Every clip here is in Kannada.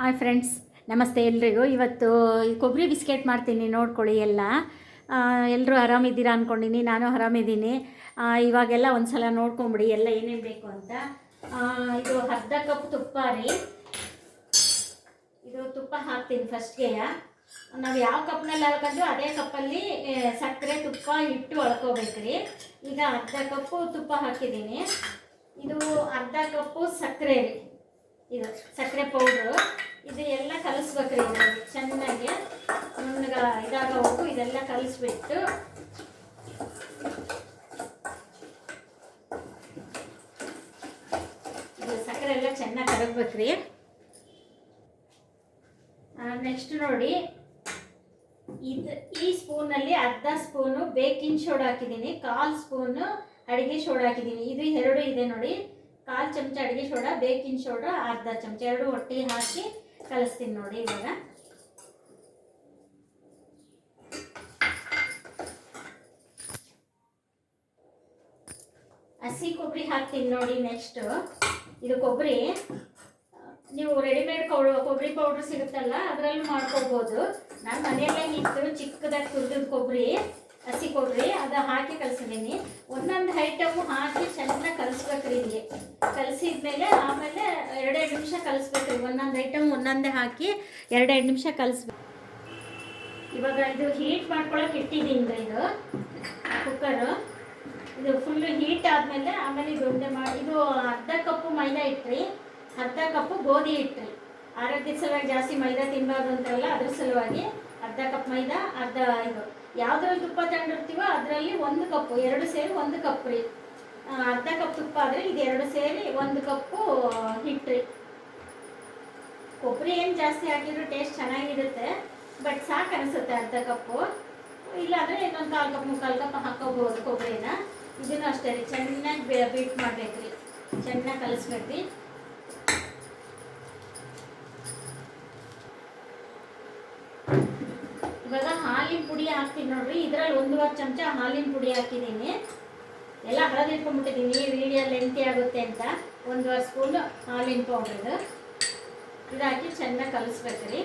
ಹಾಯ್ ಫ್ರೆಂಡ್ಸ್, ನಮಸ್ತೆ ಎಲ್ರಿಗೂ. ಇವತ್ತು ಈ ಕೊಬ್ಬರಿ ಬಿಸ್ಕೆಟ್ ಮಾಡ್ತೀನಿ, ನೋಡ್ಕೊಳ್ಳಿ ಎಲ್ಲ. ಎಲ್ಲರೂ ಆರಾಮಿದ್ದೀರಾ ಅಂದ್ಕೊಂಡಿನಿ ನಾನು ಆರಾಮಿದ್ದೀನಿ. ಇವಾಗೆಲ್ಲ ಒಂದು ಸಲ ನೋಡ್ಕೊಂಬಿಡಿ, ಎಲ್ಲ ಏನೇನು ಬೇಕು ಅಂತ. ಇದು ಅರ್ಧ ಕಪ್ ತುಪ್ಪ ರೀ. ಇದು ತುಪ್ಪ ಹಾಕ್ತೀನಿ ಫಸ್ಟ್ಗೆ ನಾವು ಯಾವ ಕಪ್ನಲ್ಲಿ ಹಾಕೋದು ಅದೇ ಕಪ್ಪಲ್ಲಿ ಸಕ್ಕರೆ ತುಪ್ಪ ಇಟ್ಟು ಒಳ್ಕೋಬೇಕ್ರಿ ಈಗ ಅರ್ಧ ಕಪ್ಪು ತುಪ್ಪ ಹಾಕಿದ್ದೀನಿ. ಇದು ಅರ್ಧ ಕಪ್ಪು ಸಕ್ಕರೆ ರೀ. ಇದು ಸಕ್ಕರೆ ಪೌಡ್ರು. ಇದು ಎಲ್ಲ ಕಲಿಸ್ಬೇಕ್ರಿ ಇದ್ರಲ್ಲಿ ಚೆನ್ನಾಗಿ ನುಣ್ಣಗ ಇದಾಗೋವರೆಗೂ ಇದೆಲ್ಲ ಕಲಿಸ್ಬಿಟ್ಟು ಇದು ಸಕ್ಕರೆ ಎಲ್ಲ ಚೆನ್ನಾಗಿ ಕರಗ್ಬೇಕ್ರಿ ನೆಕ್ಸ್ಟ್ ನೋಡಿ. ಇದು ಈ ಸ್ಪೂನಲ್ಲಿ ಅರ್ಧ ಸ್ಪೂನು ಬೇಕಿಂಗ್ ಸೋಡಾ ಹಾಕಿದ್ದೀನಿ. ಕಾಲು ಸ್ಪೂನು ಅಡುಗೆ ಸೋಡಾ ಹಾಕಿದ್ದೀನಿ. ಇದು ಎರಡು ಇದೆ ನೋಡಿ. ಕಾಲು ಚಮಚ ಅಡುಗೆ ಸೋಡಾ ಬೇಕಿಂಗ್ ಸೋಡಾ ಅರ್ಧ ಚಮಚ, ಎರಡು ಒಟ್ಟಿಗೆ ಹಾಕಿ ಕಲಿಸ್ತೀನಿ ನೋಡಿ ಇವಾಗ. ಹಸಿ ಕೊಬ್ಬರಿ ಹಾಕ್ತೀನಿ ನೋಡಿ ನೆಕ್ಸ್ಟ್ ಇದು ಕೊಬ್ಬರಿ ನೀವು ರೆಡಿಮೇಡ್ ಕೊಬ್ಬರಿ ಪೌಡ್ರ್ ಸಿಗುತ್ತಲ್ಲ, ಅದರಲ್ಲೂ ಮಾಡ್ಕೋಬೋದು. ನಾನು ಮನೆಯಲ್ಲೇ ಇತ್ತು ಚಿಕ್ಕದಾಗಿ ತುರಿದ ಕೊಬ್ಬರಿ ಹಸಿ ಕೊಬ್ಬರಿ ಅದು ಹಾಕಿ ಕಲಸಿದ್ದೀನಿ. ಒಂದೊಂದು ಐಟಮು ಹಾಕಿ ಚೆನ್ನಾಗಿ ಕಲಿಸ್ಬೇಕ್ರಿ ಇಲ್ಲಿ ಕಲಸಿದ್ಮೇಲೆ ಆಮೇಲೆ ಎರಡೆರಡು ನಿಮಿಷ ಕಲಿಸ್ಬೇಕ್ರಿ. ಒಂದೊಂದು ಐಟಮ್ ಒಂದೊಂದೇ ಹಾಕಿ ಎರಡೆರಡು ನಿಮಿಷ ಕಲಿಸ್ಬೇಕು. ಇವಾಗ ಇದು ಹೀಟ್ ಮಾಡ್ಕೊಳಕ್ಕೆ ಇಟ್ಟಿದ್ದೀನಿ ರೀ ಇದು. ಕುಕ್ಕರು ಇದು ಫುಲ್ಲು ಹೀಟ್ ಆದಮೇಲೆ ಆಮೇಲೆ ಇದು ಉಂಡೆ ಮಾಡಿ ಇದು ಅರ್ಧ ಕಪ್ಪು ಮೈದಾ ಇಟ್ರಿ. ಅರ್ಧ ಕಪ್ಪು ಗೋಧಿ ಇಟ್ರಿ. ಆರೋಗ್ಯದ ಸಲುವಾಗಿ ಜಾಸ್ತಿ ಮೈದಾ ತಿನ್ನಬಾರ್ದು ಅಂತಾರಲ್ಲ, ಅದ್ರ ಸಲುವಾಗಿ ಅರ್ಧ ಕಪ್ ಮೈದಾ, ಅರ್ಧ ಇದು. ಯಾವ್ದ್ರಲ್ಲಿ ತುಪ್ಪ ತಗೊಂಡಿರ್ತೀವೋ ಅದರಲ್ಲಿ ಒಂದು ಕಪ್ಪು, ಎರಡು ಸೇರಿ ಒಂದು ಕಪ್ ರೀ. ಅರ್ಧ ಕಪ್ ತುಪ್ಪ ಆದರೆ ಇದು ಎರಡು ಸೇರಿ ಒಂದು ಕಪ್ಪು ಹಿಟ್ಟು ರೀ. ಕೊಬ್ಬರಿ ಏನು ಜಾಸ್ತಿ ಹಾಕಿದ್ರು ಟೇಸ್ಟ್ ಚೆನ್ನಾಗಿರುತ್ತೆ ಬಟ್ ಸಾಕು ಅನಿಸುತ್ತೆ ಅರ್ಧ ಕಪ್ಪು. ಇಲ್ಲಾಂದರೆ ಇನ್ನೊಂದು ಕಾಲು ಕಪ್, ಮುಕ್ಕಾಲು ಕಪ್ ಹಾಕೋಬೋದು ಕೊಬ್ಬರಿನ. ಇದನ್ನು ಅಷ್ಟೇ ರೀ, ಚೆನ್ನಾಗಿ ಬೀಟ್ ಮಾಡ್ಬೇಕು ರೀ. ಚೆನ್ನಾಗಿ ಕಲಿಸ್ಬೇಕು ಹಾಲಿನ ಪುಡಿ ಹಾಕ್ತೀನಿ ನೋಡ್ರಿ. ಇದರಲ್ಲಿ ಒಂದೂವರೆ ಚಮಚ ಹಾಲಿನ ಪುಡಿ ಹಾಕಿದ್ದೀನಿ. ಎಲ್ಲ ಹಳದಿ ಇಟ್ಕೊಂಡ್ಬಿಟ್ಟಿದ್ದೀನಿ ವಿಡಿಯೋ ಲೆಂತಿ ಆಗುತ್ತೆ ಅಂತ. ಒಂದೂವರೆ ಸ್ಪೂನ್ ಹಾಲಿನ ಪೌಡ್ರ್ ಇದು. ಚೆನ್ನಾಗಿ ಕಲಿಸ್ಬೇಕು ರೀ.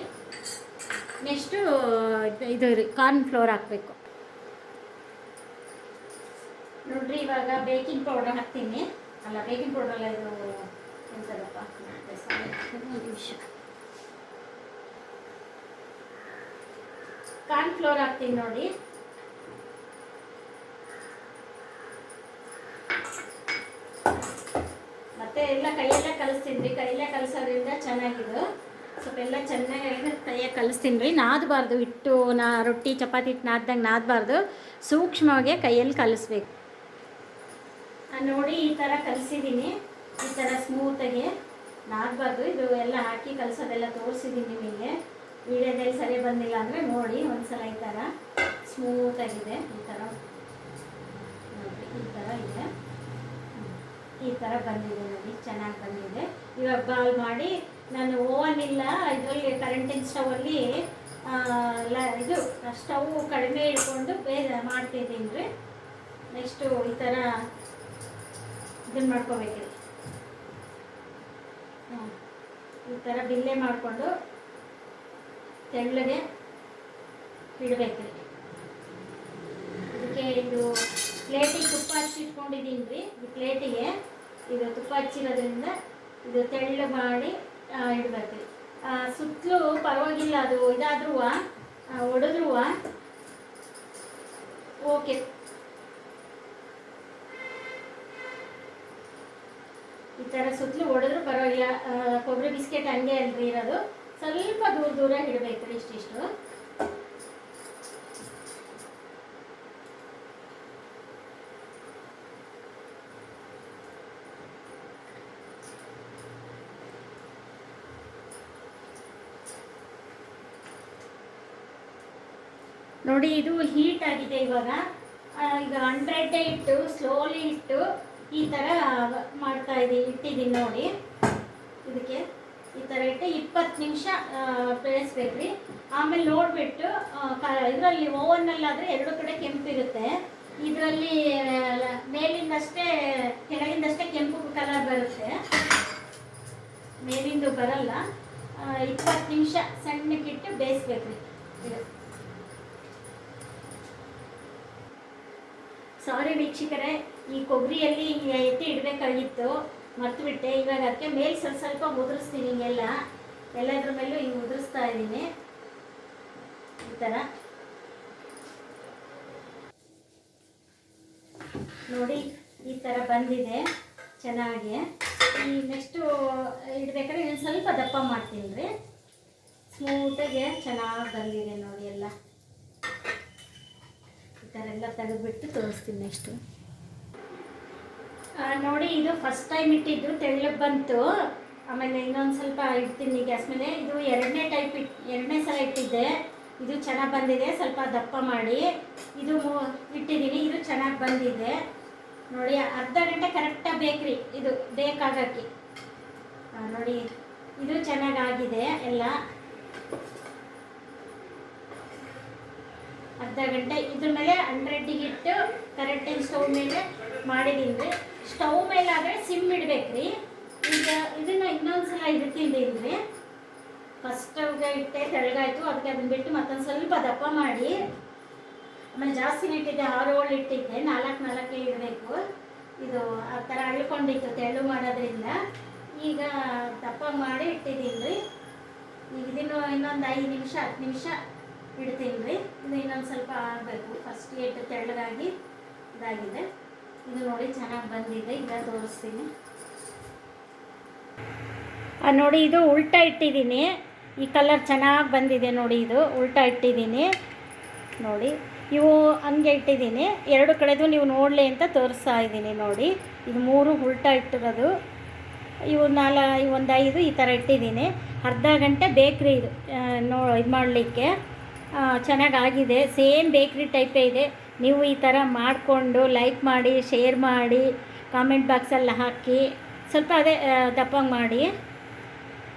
ನೆಕ್ಸ್ಟು ಇದು ರೀ ಕಾರ್ನ್ ಫ್ಲೋರ್ ಹಾಕಬೇಕು. ನೋಡ್ರಿ, ಇವಾಗ ಬೇಕಿಂಗ್ ಪೌಡರ್ ಹಾಕ್ತೀನಿ. ಅಲ್ಲ ಬೇಕಿಂಗ್ ಪೌಡರ್ ಅಲ್ಲ, ಇದು ಎಂತದಪ್ಪ ಒಂದು ನಿಮಿಷ ಕಾರ್ನ್ ಫ್ಲೋರ್ ಹಾಕ್ತೀನಿ ನೋಡಿ. ಮತ್ತೆ ಎಲ್ಲ ಕೈಯಲ್ಲೇ ಕಲಿಸ್ತೀನಿ ಕೈಯಲ್ಲೇ ಕಲಿಸೋದ್ರಿಂದ ಚೆನ್ನಾಗಿದು. ಸ್ವಲ್ಪ ಎಲ್ಲ ಚೆನ್ನಾಗಿ ಕೈಯಾಗ ಕಲಿಸ್ತೀನಿ ರೀ. ನಾದಬಾರ್ದು. ಹಿಟ್ಟು, ನಾ, ರೊಟ್ಟಿ, ಚಪಾತಿ ಹಿಟ್ಟು ನಾದ್ದಂಗೆ ನಾದಬಾರ್ದು. ಸೂಕ್ಷ್ಮವಾಗಿ ಕೈಯಲ್ಲಿ ಕಲಿಸ್ಬೇಕು. ನೋಡಿ ಈ ಥರ ಕಲಿಸಿದ್ದೀನಿ. ಈ ಥರ ಸ್ಮೂತಾಗಿ ನಾದಬಾರ್ದು. ಇದು ಎಲ್ಲ ಹಾಕಿ ಕಲಿಸೋದೆಲ್ಲ ತೋರಿಸಿದ್ದೀನಿ ನಿಮಗೆ. ವಿಡಿಯೋದಲ್ಲಿ ಸರಿ ಬಂದಿಲ್ಲ ಅಂದರೆ ನೋಡಿ, ಒಂದ್ಸಲ ಈ ಥರ ಸ್ಮೂತಾಗಿದೆ ಈ ಥರ ನೋಡಿ, ಈ ಥರ ಇದೆ. ಈ ಥರ ಬಂದಿದೆ ನೋಡಿ, ಚೆನ್ನಾಗಿ ಬಂದಿದೆ. ಇವಾಗ ಬಾಲ್ ಮಾಡಿ, ನಾನು ಓವನ್ ಇಲ್ಲ, ಇದರಲ್ಲಿ ಕರೆಂಟಿನ ಸ್ಟವಲ್ಲಿ ಇದು ಸ್ಟವ್ ಕಡಿಮೆ ಇಟ್ಕೊಂಡು ಬೇರೆ ಮಾಡ್ತಿದ್ದೀನಿ ರೀ ನೆಕ್ಸ್ಟು ಈ ಥರ ಇದನ್ನು ಮಾಡ್ಕೋಬೇಕ್ರಿ ಹ್ಞೂ ಈ ಥರ ಬಿಲ್ಲೆ ಮಾಡಿಕೊಂಡು ತೆಳ್ಳಗೆ ಇಡಬೇಕ್ರಿ ಇದಕ್ಕೆ ಇದು ಪ್ಲೇಟಿಗೆ ತುಪ್ಪ ಹಚ್ಚಿ ಇಟ್ಕೊಂಡಿದ್ದೀನಿ ರೀ ಈ ಪ್ಲೇಟಿಗೆ ಇದು ತುಪ್ಪ ಹಚ್ಚಿರೋದ್ರಿಂದ ಇದು ತೆಳ್ಳು ಮಾಡಿ ಇಡಬೇಕ್ರಿ ಸುತ್ತಲೂ ಪರವಾಗಿಲ್ಲ ಅದು ಇದಾದ್ರೂ ಒಡೆದ್ರೂ ಓಕೆ. ಈ ಥರ ಸುತ್ತಲೂ ಒಡೆದ್ರೂ ಪರವಾಗಿಲ್ಲ. ಕೊಬ್ಬರಿ ಬಿಸ್ಕೆಟ್ ಹಂಗೆ ಅಲ್ರಿ ಇರೋದು. ಸ್ವಲ್ಪ ದೂರ ದೂರ ಇಡಬೇಕು ಇಷ್ಟಿಷ್ಟು ನೋಡಿ ಇದು ಹೀಟ್ ಆಗಿದೆ ಇವಾಗ. ಈಗ ಹಂಡ್ರೆಡ್ ಇಟ್ಟು ಸ್ಲೋಲಿ ಇಟ್ಟು ಈ ಥರ ಮಾಡ್ತಾ ಇದ್ದೀನಿ ಇಟ್ಟಿದ್ದೀನಿ ನೋಡಿ. ಇದಕ್ಕೆ. ಥರ ಇಟ್ಟು ಇಪ್ಪತ್ತು ನಿಮಿಷ ಬೇಯಿಸ್ಬೇಕ್ರಿ ಆಮೇಲೆ ನೋಡಿಬಿಟ್ಟು ಇದರಲ್ಲಿ ಓವನ್ನಲ್ಲಾದರೆ ಎರಡು ಕಡೆ ಕೆಂಪಿರುತ್ತೆ. ಇದರಲ್ಲಿ ಮೇಲಿಂದಷ್ಟೇ, ಕೆಳಗಿಂದಷ್ಟೇ ಕೆಂಪು ಕಲರ್ ಬರುತ್ತೆ. ಮೇಲಿಂದು ಬರಲ್ಲ. ಇಪ್ಪತ್ತು ನಿಮಿಷ ಸಣ್ಣಕ್ಕಿಟ್ಟು ಬೇಯಿಸ್ಬೇಕು ಇದು. ಸಾರಿ ವೀಕ್ಷಕರೇ, ಈ ಕೊಬ್ಬರಿಯಲ್ಲಿ ಎತ್ತಿ ಇಡಬೇಕಾಗಿತ್ತು. ಮರ್ತುಬಿಟ್ಟೆ. ಇವಾಗ ಅದಕ್ಕೆ ಮೇಲೆ ಸ್ವಲ್ಪ ಸ್ವಲ್ಪ ಮುದ್ರಿಸ್ತೀನಿ ಹಿಂಗೆಲ್ಲ ಎಲ್ಲದ್ರ ಮೇಲೂ ಹಿಂಗೆ ಮುದ್ರಿಸ್ತಾ ಇದ್ದೀನಿ. ಈ ಥರ ನೋಡಿ, ಈ ಥರ ಬಂದಿದೆ ಚೆನ್ನಾಗಿ. ಈ ನೆಕ್ಸ್ಟು ಇಡಬೇಕಾದ್ರೆ ಇನ್ನೊಂದು ಸ್ವಲ್ಪ ದಪ್ಪ ಮಾಡ್ತೀನಿ ರೀ. ಸ್ಮೂತಾಗೆ ಚೆನ್ನಾಗಿ ಬಂದಿದೆ ನೋಡಿ ಎಲ್ಲ. ಈ ಥರ ಎಲ್ಲ ತೆಗೆದುಬಿಟ್ಟು ತೋರಿಸ್ತೀನಿ ನೆಕ್ಸ್ಟು. ನೋಡಿ, ಇದು ಫಸ್ಟ್ ಟೈಮ್ ಇಟ್ಟಿದ್ದು, ತೆಳ್ಳಗೆ ಬಂತು. ಆಮೇಲೆ ಇನ್ನೊಂದು ಸ್ವಲ್ಪ ಇಡ್ತೀನಿ ಗ್ಯಾಸ್ ಮೇಲೆ ಇದು ಎರಡನೇ ಟೈಪ್ ಇಟ್, ಎರಡನೇ ಸಲ ಇಟ್ಟಿದ್ದೆ. ಇದು ಚೆನ್ನಾಗಿ ಬಂದಿದೆ. ಸ್ವಲ್ಪ ದಪ್ಪ ಮಾಡಿ. ಇದು ಇಟ್ಟಿದ್ದೀನಿ. ಇದು ಚೆನ್ನಾಗಿ ಬಂದಿದೆ. ನೋಡಿ, ಅರ್ಧ ಗಂಟೆ ಕರೆಕ್ಟಾಗಿ ಬೇಕ್ರಿ. ಇದು ಬೇಕಾಗಕ್ಕೆ. ನೋಡಿ, ಇದು ಚೆನ್ನಾಗಾಗಿದೆ ಎಲ್ಲ. ಅರ್ಧ ಗಂಟೆ. ಇದ್ರ ಮೇಲೆ ಹಂಡ್ರೆಡ್ಡಿಗೆ ಇಟ್ಟು ಕರೆಕ್ಟಾಗಿ ಸ್ಟೌವ್ ಮೇಲೆ ಮಾಡಿದ್ದೀನಿ. ರೀ ಸ್ಟವ್ ಮೇಲೆ ಆದರೆ ಸಿಮ್ ಇಡ್ಬೇಕ್ರಿ. ಈಗ ಇದನ್ನ ಇನ್ನೊಂದು ಸಲ ಇಡ್ತೀನಿ ರೀ ಫಸ್ಟ್ ಇಟ್ಟೆ, ತೆಳಗಾಯ್ತು. ಅದಕ್ಕೆ ಅದನ್ನ ಬಿಟ್ಟು ಮತ್ತೊಂದು ಸ್ವಲ್ಪ ದಪ್ಪ ಮಾಡಿ. ಆಮೇಲೆ ಜಾಸ್ತಿ ಇಟ್ಟಿದ್ದೆ ಆರು ಏಳು ಇಟ್ಟಿದ್ದೆ. ನಾಲ್ಕು ನಾಲ್ಕೇ ಇಡಬೇಕು. ಇದು ಆ ಥರ ಅಳ್ಕೊಂಡಿತ್ತು ತೆಳು ಮಾಡೋದ್ರಿಂದ. ಈಗ ದಪ್ಪ ಮಾಡಿ ಇಟ್ಟಿದ್ದೀನಿ ರೀ ಈಗ ಇದನ್ನು ಇನ್ನೊಂದು ಐದು ನಿಮಿಷ, ಹತ್ತು ನಿಮಿಷ ಇಡ್ತೀನಿ ರೀ ಇದು ಇನ್ನೊಂದು ಸ್ವಲ್ಪ ಆಗಬೇಕು. ಫಸ್ಟ್ ಏಟು ತೆಳ್ಳಗಾಗಿ ಇದಾಗಿದೆ. ಇದು ನೋಡಿ ಚೆನ್ನಾಗಿ ಬಂದಿದೆ, ಈಗ ತೋರಿಸ್ತೀನಿ. ನೋಡಿ ಇದು ಉಲ್ಟಾ ಇಟ್ಟಿದ್ದೀನಿ. ಈ ಕಲರ್ ಚೆನ್ನಾಗಿ ಬಂದಿದೆ ನೋಡಿ ಇದು, ಉಲ್ಟಾ ಇಟ್ಟಿದ್ದೀನಿ. ನೋಡಿ, ಇವು ಹಂಗೆ ಇಟ್ಟಿದ್ದೀನಿ. ಎರಡು ಕಡೆದು ನೀವು ನೋಡಲಿ ಅಂತ ತೋರಿಸ್ತಾ ಇದ್ದೀನಿ ನೋಡಿ. ಇದು ಮೂರು ಉಲ್ಟಾ ಇಟ್ಟಿರೋದು. ಇವು ನಾಲ ಒಂದು ಐದು ಈ ಥರ ಇಟ್ಟಿದ್ದೀನಿ. ಅರ್ಧ ಗಂಟೆ ಬೇಕ್ರಿ ಇದು ನೋ, ಇದು ಮಾಡಲಿಕ್ಕೆ. ಚೆನ್ನಾಗಾಗಿದೆ ಸೇಮ್ ಬೇಕ್ರಿ ಟೈಪೇ ಇದೆ. ನೀವು ಈ ಥರ ಮಾಡಿಕೊಂಡು ಲೈಕ್ ಮಾಡಿ, ಶೇರ್ ಮಾಡಿ, ಕಾಮೆಂಟ್ ಬಾಕ್ಸಲ್ಲಿ ಹಾಕಿ ಸ್ವಲ್ಪ ಅದೇ ದಪ್ಪಂಗೆ ಮಾಡಿ.